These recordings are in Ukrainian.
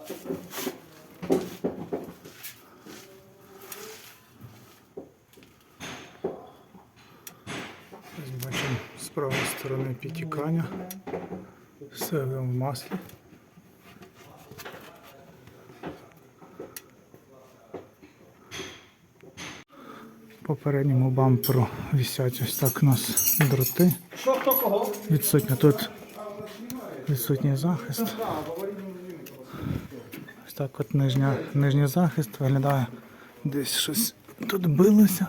Ось з правої сторони підтікання. Все в маслі. Попередньому бамперу висять ось так у нас дроти. Відсутня тут відсутній захист. Ось так от нижня, нижній захист виглядає. Десь щось тут билося.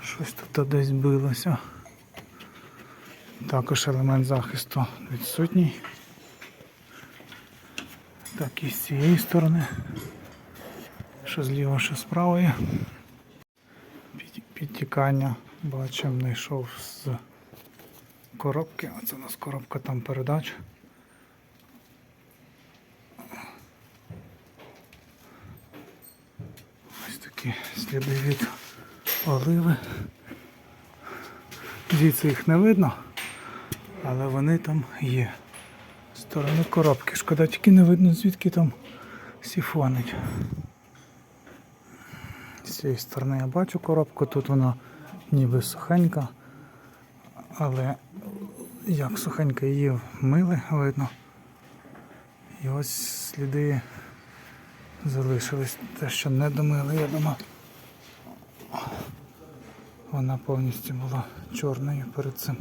Щось тут десь билося. Також елемент захисту відсутній. Так і з цієї сторони. Що зліва, що з правої. Підтікання. Бачимо, знайшов з коробки. Оце у нас коробка там передач. Ось такі сліди від оливи. Звідси їх не видно, але вони там є. З сторони коробки. Шкода, тільки не видно, звідки там сіфонить. З цієї сторони я бачу коробку, тут вона ніби сухенька, але як сухенька її мили, видно. І ось сліди залишились. Те, що не домили, я думаю. Вона повністю була чорною перед цим.